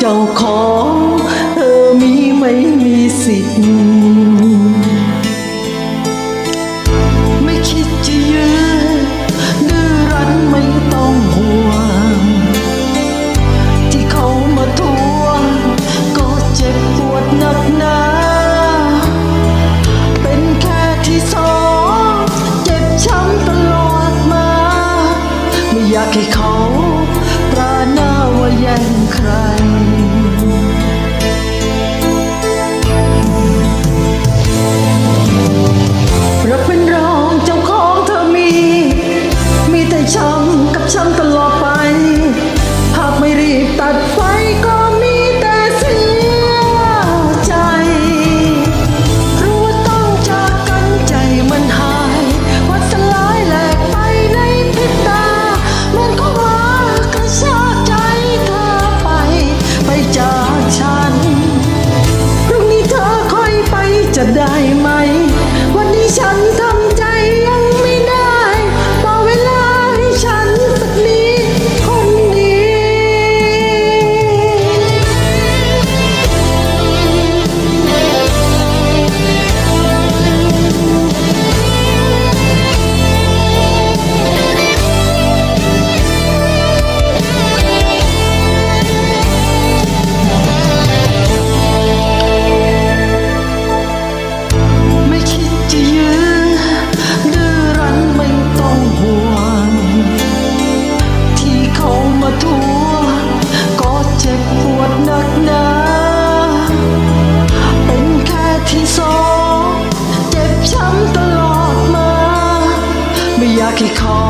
เจ้าของเธอมีไม่มีสิทธิ์ ไม่คิดจะยื้ดื้อรั้นไม่ต้องห่วง ที่เขามาทวง ก็เจ็บปวดหนักหนาเป็นแค่ที่สองเจ็บช้ำตลอดมา ไม่อยากให้เขา ราหน้าว่ายันใคร ไม่อยากให้เขา